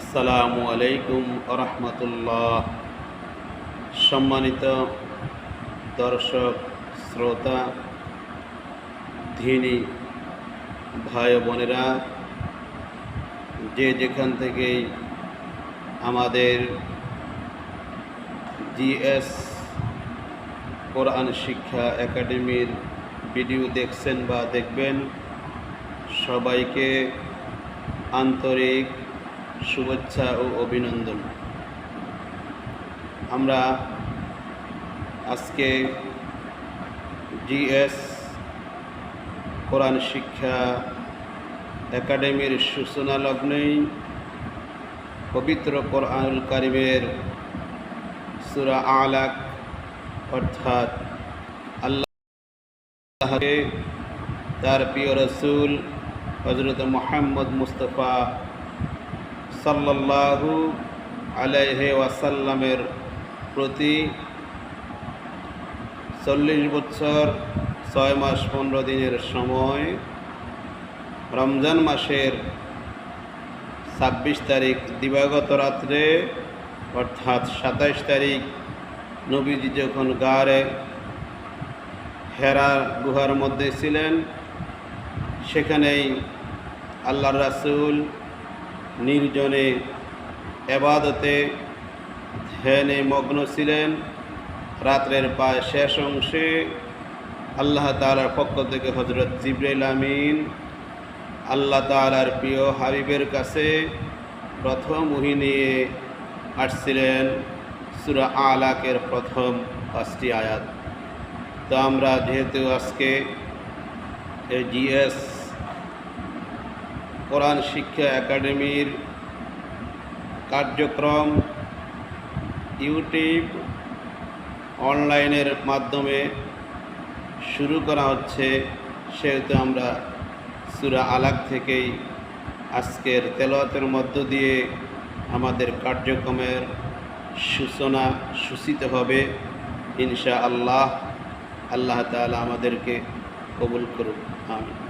আসসালামু আলাইকুম রহমতুল্লাহ সম্মানিত দর্শক, শ্রোতা, ধিনী ভাই বোনেরা, যে যেখান থেকেই আমাদের জিএস কোরআন শিক্ষা একাডেমির ভিডিও দেখছেন বা দেখবেন, সবাইকে আন্তরিক শুভেচ্ছা ও অভিনন্দন। আমরা আজকে জিএস কোরআন শিক্ষা একাডেমির সূচনা লগ্নেই পবিত্র কোরআনুল কারিমের সুরা আলাক অর্থাৎ আল্লাহকে তার প্রিয় রসুল হজরত মোহাম্মদ মুস্তফা সাল্লাল্লাহু আলাইহি ওয়াসাল্লামের প্রতি চল্লিশ বছর ছয় মাস পনেরো দিনের সময় রমজান মাসের ছাব্বিশ তারিখ দিবাগত রাত্রে, অর্থাৎ সাতাইশ তারিখ নবীজি যখন গাড়ে হেরা গুহার মধ্যে ছিলেন, সেখানেই আল্লাহ রাসুল নির্জনে এবাদতে ধ্যানে মগ্ন ছিলেন। রাত্রের প্রায় শেষ অংশে আল্লাহ তালার পক্ষ থেকে হজরত জিব্রাইল আমিন আল্লাহ তালার প্রিয় হাবিবের কাছে প্রথম উহি নিয়ে আসছিলেন। সুরা আলাকের প্রথম পাঁচটি আয়াত। তো আমরা যেহেতু আজকে জিএস কোরআন শিক্ষা একাডেমির কার্যক্রম ইউটিউব অনলাইনের মাধ্যমে শুরু করা হচ্ছে। সেহেতু আমরা সুরা আলাক থেকেই আজকের তেলাওয়াতের মধ্য দিয়ে আমাদের কার্যক্রমের সূচনা সূচিত হবে। ইনশা আল্লাহ আল্লাহ তাআলা আমাদেরকে কবুল করুক। আমিন।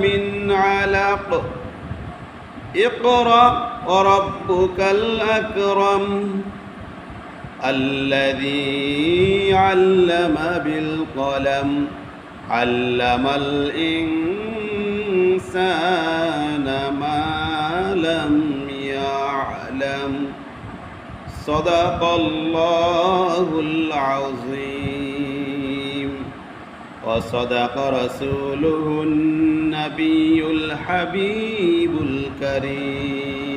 من علق اقرأ وربك الأكرم الذي علم بالقلم علم الإنسان ما لم يعلم صدق الله العظيم وصدق رسوله النبي الحبيب الكريم.